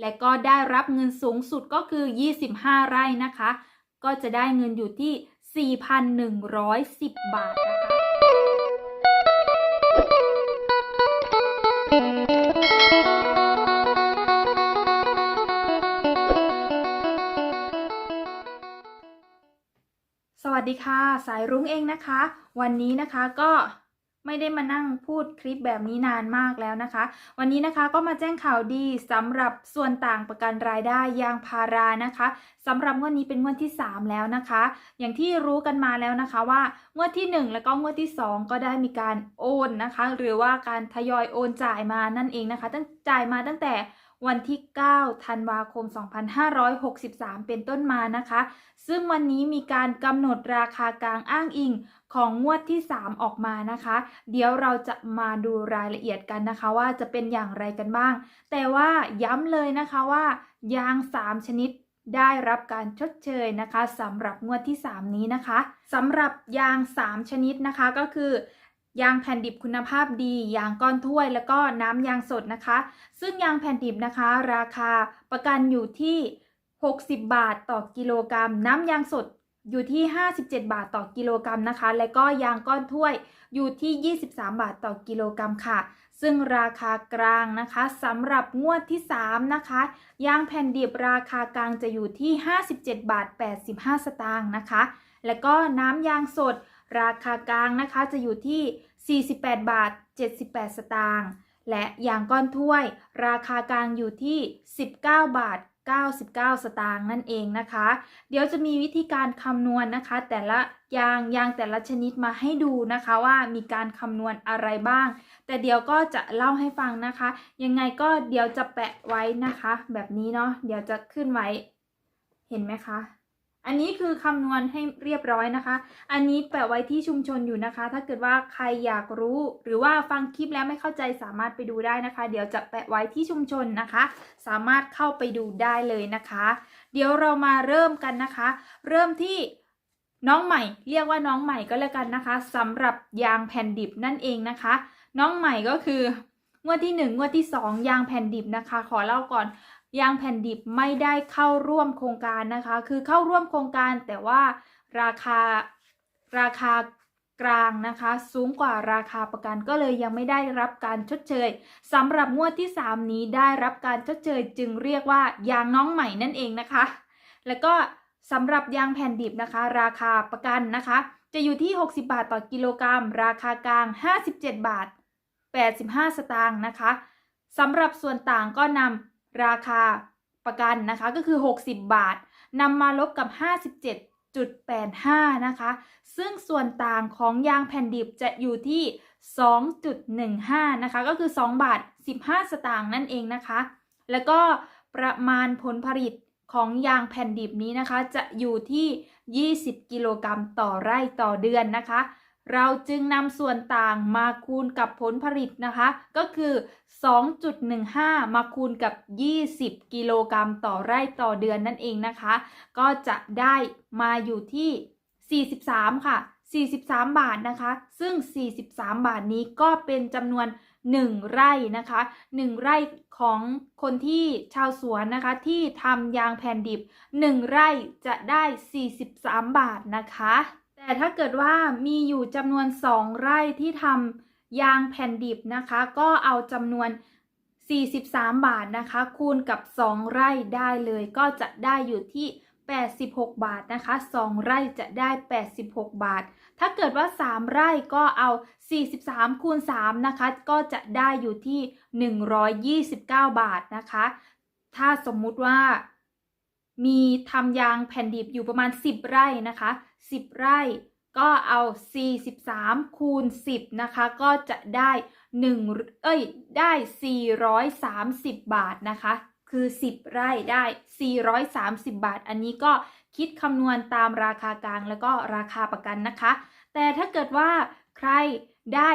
และก็ได้รับเงินสูงสุดก็คือ 25 ไร่นะคะ ก็จะได้เงินอยู่ที่ 4,110 บาทนะคะสวัสดีค่ะ สายรุ้งเองนะคะ วันนี้นะคะก็ ไม่ได้มานั่งพูดคลิปแบบนี้นานมากแล้วนะคะ วันนี้นะคะก็มาแจ้งข่าวดีสำหรับส่วนต่างประกันรายได้ยางพารานะคะสำหรับงวดนี้เป็นงวดที่ 3 แล้วนะคะ อย่างที่รู้กันมาแล้วนะคะว่างวดที่ 1 แล้วก็งวดที่ 2 ก็ได้มีการโอนนะคะ หรือว่าการทยอยโอนจ่ายมานั่นเองนะคะตั้งจ่ายมาตั้งแต่ วันที่ 9 ธันวาคม 2563 เป็นต้นมานะคะ ซึ่งวันนี้มีการกำหนดราคากลางอ้างอิงของงวดที่ 3 ออกมานะคะ เดี๋ยวเราจะมาดูรายละเอียดกันนะคะว่าจะเป็นอย่างไรกันบ้าง แต่ว่าย้ำเลยนะคะว่ายาง 3 ชนิดได้รับการชดเชยนะคะสำหรับงวดที่ 3 นี้นะคะสำหรับยาง 3 ชนิดนะคะก็คือ ยางแผ่นดิบคุณภาพดี ยางก้อนถ้วย แล้วก็น้ำยางสดนะคะ ซึ่งยางแผ่นดิบนะคะ ราคาประกันอยู่ที่ 60 บาทต่อกิโลกรัม น้ำยางสดอยู่ที่ 57 บาทต่อกิโลกรัมนะคะ และก็ยางก้อนถ้วยอยู่ที่ 23 บาทต่อกิโลกรัมค่ะ ซึ่งราคากลางนะคะสำหรับงวดที่ 3 นะคะ ยางแผ่นดิบราคากลางจะอยู่ที่ 57 บาท 85 สตางค์นะคะ และก็น้ำยางสด ราคากลางนะคะจะอยู่ที่ 48 บาท 78 สตางค์และยางก้อนถ้วย ราคากลางอยู่ที่ 19 บาท 99 สตางค์นั่นเองนะคะ เดี๋ยวจะมีวิธีการคำนวณนะคะ แต่ละยางยางแต่ละชนิดมาให้ดูนะคะว่ามีการคำนวณอะไรบ้าง แต่เดี๋ยวก็จะเล่าให้ฟังนะคะ ยังไงก็เดี๋ยวจะแปะไว้นะคะ แบบนี้เนาะเดี๋ยวจะขึ้นไว้เห็นไหมคะ อันนี้คือคำนวณให้เรียบร้อยนะคะ อันนี้แปะไว้ที่ชุมชนอยู่นะคะ ถ้าเกิดว่าใครอยากรู้ หรือว่าฟังคลิปแล้วไม่เข้าใจสามารถไปดูได้นะคะ เดี๋ยวจะแปะไว้ที่ชุมชนนะคะ สามารถเข้าไปดูได้เลยนะคะ เดี๋ยวเรามาเริ่มกันนะคะ เริ่มที่น้องใหม่ เรียกว่าน้องใหม่ก็แล้วกันนะคะสำหรับยางแผ่นดิบนั่นเองนะคะ น้องใหม่ก็คือ งวดที่หนึ่งงวดที่สองยางแผ่นดิบนะคะ ขอเล่าก่อนยางแผ่นดิบไม่ได้เข้าร่วมโครงการนะคะ คือเข้าร่วมโครงการแต่ว่าราคาราคากลางนะคะ สูงกว่าราคาประกันก็เลยยังไม่ได้รับการชดเชยสำหรับงวดที่ 3 นี้ได้รับการชดเชยจึงเรียกว่ายางน้องใหม่นั่นเองนะคะ แล้วก็สำหรับยางแผ่นดิบนะคะ ราคาประกันนะคะ จะอยู่ที่ 60 บาทต่อกิโลกรัม ราคากลาง 57 บาท 85 สตางค์นะคะสำหรับส่วนต่างก็นำราคาประกันนะคะก็คือ 60 บาทนำมาลบกับ 57.85 นะคะ ซึ่งส่วนต่างของยางแผ่นดิบจะอยู่ที่ 2.15 นะคะ ก็คือ 2 บาท 15 สตางค์นั่นเองนะคะ แล้วก็ประมาณผลผลิตของยางแผ่นดิบนี้นะคะ จะอยู่ที่ 20 กิโลกรัมต่อไร่ต่อเดือนนะคะ เราจึงนำส่วนต่างมาคูณกับผลผลิตนะคะ ก็คือ 2.15 มาคูณกับ 20 กิโลกรัมต่อไร่ต่อเดือนนั่นเองนะคะ ก็จะได้มาอยู่ที่ 43 ค่ะ 43 บาทนะคะ ซึ่ง 43 บาทนี้ก็เป็นจำนวน 1 ไร่นะคะ 1 ไร่ของคนที่ชาวสวนนะคะที่ทำยางแผ่นดิบ 1 ไร่จะได้ 43 บาทนะคะ แต่ถ้าเกิดว่ามีอยู่จำนวน 2 ไร่ที่ทำยางแผ่นดิบนะคะ ก็เอาจำนวน 43 บาทนะคะ คูณกับ 2 ไร่ได้เลย ก็จะได้อยู่ที่ 86 บาทนะคะ 2 ไร่จะได้ 86 บาท ถ้าเกิดว่า 3 ไร่ก็เอา 43 คูณ 3 นะคะ ก็จะได้อยู่ที่ 129 บาทนะคะ ถ้าสมมุติว่า มีทำยางแผ่นดิบอยู่ประมาณ 10 ไร่นะคะ 10 ไร่ก็เอา 43 คูณ 10 นะคะ ก็จะได้1เอ้ย ได้ 430 บาทนะคะ คือ 10 ไร่ได้ 430 บาท อันนี้ก็คิดคำนวณตามราคากลางแล้วก็ราคาประกันนะคะ แต่ถ้าเกิดว่าใครได้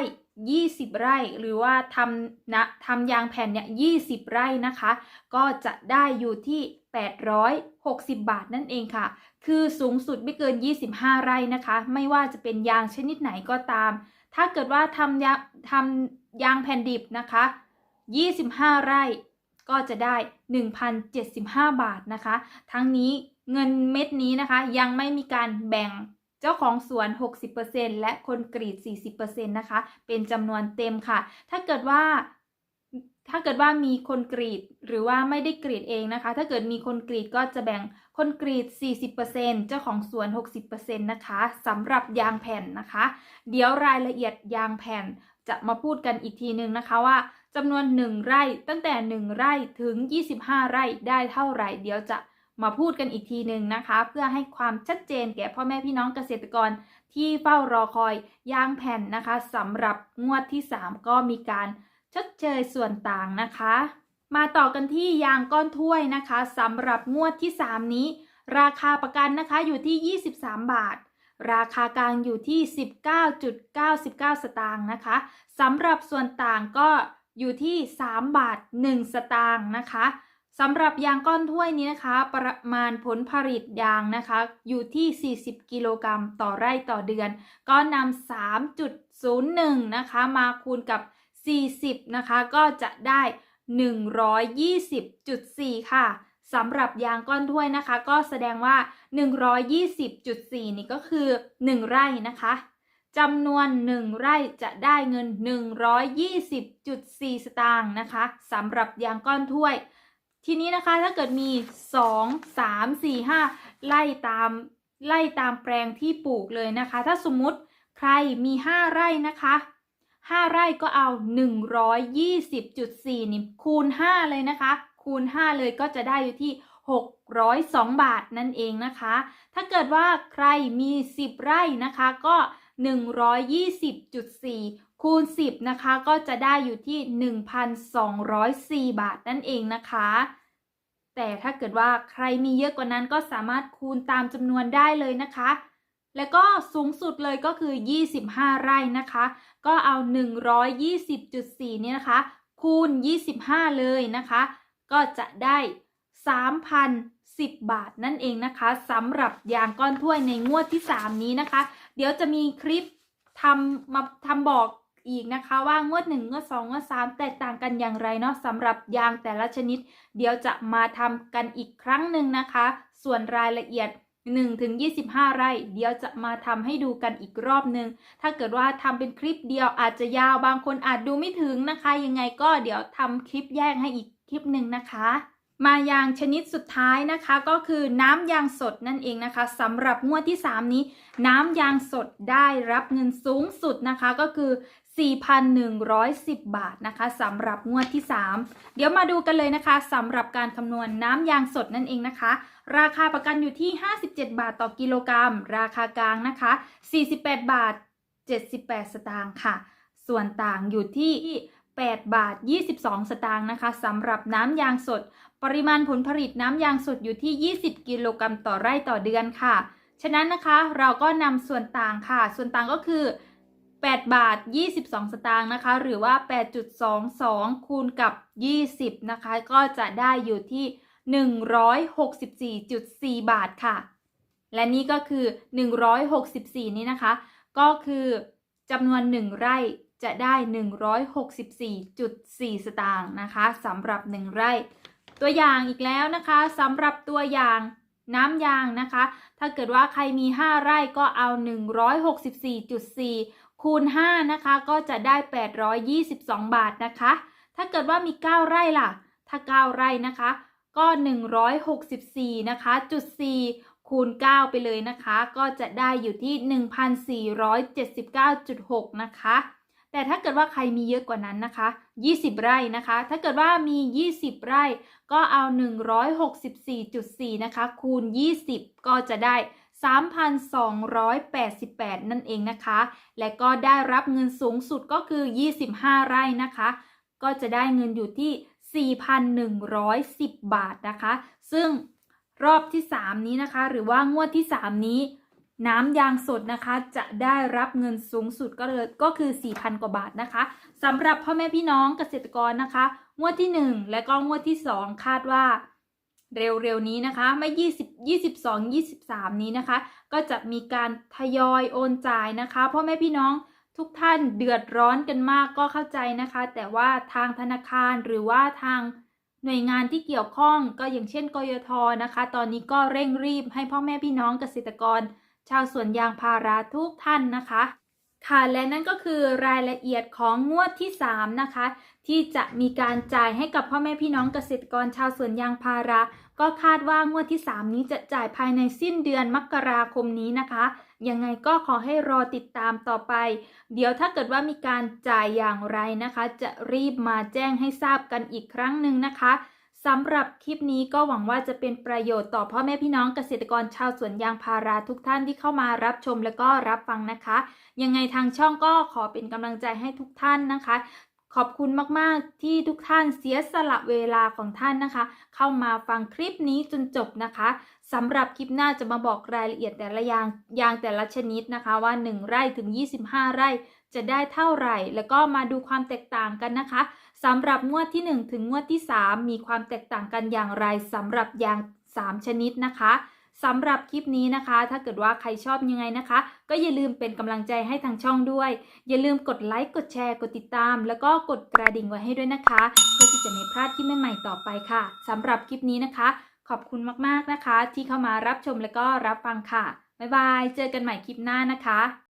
20 ไร่ หรือว่าทำนะทำยางแผ่นเนี่ย 20 ไร่นะคะ ก็จะได้อยู่ที่ 860 บาทนั่นเองค่ะ คือสูงสุดไม่เกิน 25 ไร่นะคะ ไม่ว่าจะเป็นยางชนิดไหนก็ตาม ถ้าเกิดว่าทำยางทำยางแผ่นดิบนะคะ 25 ไร่ก็จะได้ 1,075 บาทนะคะ ทั้งนี้เงินเม็ดนี้นะคะ ยังไม่มีการแบ่งเจ้าของสวน 60%และคนกรีด 40%นะคะ เป็นจำนวนเต็มค่ะ ถ้าเกิดว่า ถ้าเกิดว่ามีคนกรีดหรือว่าไม่ได้กรีดเองนะคะ ถ้าเกิดมีคนกรีดก็จะแบ่งคนกรีด 40%เจ้าของสวน 60%นะคะสำหรับยางแผ่นนะคะ เดี๋ยวรายละเอียดยางแผ่นจะมาพูดกันอีกทีหนึ่งนะคะว่าจำนวน 1 ไร่ตั้งแต่ 1 ไร่ถึง 25 ไร่ได้เท่าไหร่ เดี๋ยวจะมาพูดกันอีกทีหนึ่งนะคะ เพื่อให้ความชัดเจนแก่พ่อแม่พี่น้องเกษตรกรที่เฝ้ารอคอยยางแผ่นนะคะสำหรับงวดที่ 3 ก็มีการ ชดเชยส่วนต่างนะคะ มาต่อกันที่ยางก้อนถ้วยนะคะสำหรับงวดที่ 3 นี้ ราคาประกันนะคะอยู่ที่ 23 บาท ราคากลางอยู่ที่ 19.99 สตางค์นะคะสำหรับส่วนต่างก็อยู่ที่ 3 บาท 1 สตางค์นะคะสำหรับยางก้อนถ้วยนี้นะคะ ประมาณผลผลิตยางนะคะ อยู่ที่ 40 กิโลกรัมต่อไร่ต่อเดือน ก็นำ3.01 นะคะ มาคูณกับ 40 นะคะ ก็จะได้ 120.4 ค่ะสำหรับยางก้อนถ้วยนะคะ ก็แสดงว่า 120.4 นี่ก็คือ 1 ไร่นะคะจำนวน 1 ไร่จะได้เงิน 120.4 สตางค์นะคะสำหรับยางก้อนถ้วย ทีนี้นะคะถ้าเกิดมี 2 3 4 5 ไล่ตามไล่ตามแปลงที่ปลูกเลยนะคะ ถ้าสมมุติใครมี 5 ไร่นะคะ 5 ไร่ก็เอา 120.4นี่คูณ 5 เลยนะคะ คูณ 5 เลยก็จะได้อยู่ที่ 602 บาทนั่นเองนะคะ ถ้าเกิดว่าใครมี 10 ไร่นะคะก็ 120.4 คูณ 10 นะคะก็จะได้อยู่ที่ 1,204 บาทนั่นเองนะคะ แต่ถ้าเกิดว่าใครมีเยอะกว่านั้นก็สามารถคูณตามจำนวนได้เลยนะคะ แล้วก็สูงสุดเลยก็คือ 25 ไร่นะคะ ก็เอา 120.4นี่นะคะ คูณ 25 เลยนะคะ ก็จะได้ 3,010 บาทนั่นเองนะคะสำหรับยางก้อนถ้วยในงวดที่ 3 นี้นะคะ เดี๋ยวจะมีคลิปทำมาทำบอกอีกนะคะว่างวด 1 งวด 2 งวด 3 แตกต่างกันอย่างไรเนาะสำหรับยางแต่ละชนิด เดี๋ยวจะมาทำกันอีกครั้งหนึ่งนะคะ ส่วนรายละเอียด 1ถึง25 ไร่ เดี๋ยวจะมาทำให้ดูกันอีกรอบหนึ่งถ้าเกิดว่าทำเป็นคลิปเดียวอาจจะยาวบางคนอาจดูไม่ถึงนะคะ ยังไงก็เดี๋ยวทำคลิปแยกให้อีกคลิปหนึ่งนะคะ มาอย่างชนิดสุดท้ายนะคะก็คือน้ำยางสดนั่นเองนะคะสำหรับงวดที่ 3 นี้ น้ำยางสดได้รับเงินสูงสุดนะคะก็คือ 4,110 บาทนะคะสำหรับงวดที่ 3 เดี๋ยวมาดูกันเลยนะคะสำหรับการคำนวณน้ำยางสดนั่นเองนะคะ ราคาประกันอยู่ที่ 57 บาทต่อกิโลกรัม ราคากลางนะคะ 48 บาท 78 สตางค์ค่ะ ส่วนต่างอยู่ที่ 8 บาท 22 สตางค์นะคะสำหรับน้ำยางสด ปริมาณผลผลิตน้ำยางสดอยู่ที่ 20 กิโลกรัมต่อไร่ต่อเดือนค่ะ ฉะนั้นนะคะเราก็นำส่วนต่างค่ะ ส่วนต่างก็คือ 8 บาท 22 สตางค์นะคะ หรือว่า 8.22 คูณกับ 20 นะคะ ก็จะได้อยู่ที่ 164.4 บาทค่ะ และนี่ก็คือ 164 นี้นะคะ ก็คือจำนวน 1 ไร่ จะได้ 164.4 สตางค์นะคะสำหรับ 1 ไร่ ตัวอย่างอีกแล้วนะคะสำหรับตัวอย่างน้ำยางนะคะ ถ้าเกิดว่าใครมี 5 ไร่ก็เอา 164.4 คูณ 5 นะคะ ก็จะได้ 822 บาทนะคะ ถ้าเกิดว่ามี 9 ไร่ล่ะ ถ้า 9 ไร่นะคะ ก็ 164 นะคะจุด4คูณ 9 ไปเลยนะคะ ก็จะได้อยู่ที่ 1,479.6 นะคะ แต่ถ้าเกิดว่าใครมีเยอะกว่านั้นนะคะ 20 ไร่นะคะ ถ้าเกิดว่ามี 20 ไร่ ก็เอา 164.4 นะคะ คูณ 20 ก็จะได้ 3,288 นั่นเองนะคะ และก็ได้รับเงินสูงสุดก็คือ 25 ไร่นะคะ ก็จะได้เงินอยู่ที่ 4,110 บาทนะคะ ซึ่งรอบที่ 3 นี้นะคะ หรือว่างวดที่ 3 นี้ น้ำยางสดนะคะจะได้รับเงินสูงสุดก็เลยก็คือ 4,000 กว่าบาทนะคะสำหรับพ่อแม่พี่น้องเกษตรกรนะคะ งวดที่ 1 และก็งวดที่ 2 คาดว่า เร็วๆนี้นะคะ ไม่ 20 22 23 นี้นะคะ ก็จะมีการทยอยโอนจ่ายนะคะพ่อแม่พี่น้องทุกท่านเดือดร้อนกันมากก็เข้าใจนะคะ แต่ว่าทางธนาคารหรือว่าทางหน่วยงานที่เกี่ยวข้องก็อย่างเช่นกยทนะคะ ตอนนี้ก็เร่งรีบให้พ่อแม่พี่น้องเกษตรกร ชาวสวนยางพาราทุกท่านนะคะ ค่ะและนั่นก็คือรายละเอียดของงวดที่ 3 นะคะ ที่จะมีการจ่ายให้กับพ่อแม่พี่น้องเกษตรกรชาวสวนยางพารา ก็คาดว่างวดที่ 3 นี้จะจ่ายภายในสิ้นเดือนมกราคมนี้นะคะยังไงก็ขอให้รอติดตามต่อไป เดี๋ยวถ้าเกิดว่ามีการจ่ายอย่างไรนะคะ จะรีบมาแจ้งให้ทราบกันอีกครั้งหนึ่งนะคะ สำหรับคลิปนี้ก็หวังว่าจะเป็นประโยชน์ต่อพ่อแม่พี่น้องเกษตรกรชาวสวนยางพาราทุกท่านที่เข้ามารับชมและก็รับฟังนะคะ ยังไงทางช่องก็ขอเป็นกำลังใจให้ทุกท่านนะคะ ขอบคุณมากๆที่ทุกท่านเสียสละเวลาของท่านนะคะ เข้ามาฟังคลิปนี้จนจบนะคะสำหรับคลิปหน้าจะมาบอกรายละเอียดแต่ละยางยางแต่ละชนิดนะคะว่า 1 ไร่ถึง 25 ไร่จะได้เท่าไหร่ แล้วก็มาดูความแตกต่างกันนะคะ สำหรับงวดที่ 1 ถึงงวดที่ 3 มีความแตกต่างกันอย่างไรสำหรับยาง 3 ชนิดนะคะสำหรับคลิปนี้นะคะ ถ้าเกิดว่าใครชอบยังไงนะคะ ก็อย่าลืมเป็นกำลังใจให้ทางช่องด้วย อย่าลืมกดไลค์ กดแชร์ กดติดตาม แล้วก็กดกระดิ่งไว้ให้ด้วยนะคะ เพื่อที่จะไม่พลาดคลิปใหม่ๆต่อไปค่ะสำหรับคลิปนี้นะคะ ขอบคุณมากๆนะคะ ที่เข้ามารับชมแล้วก็รับฟังค่ะ บ๊ายบาย เจอกันใหม่คลิปหน้านะคะ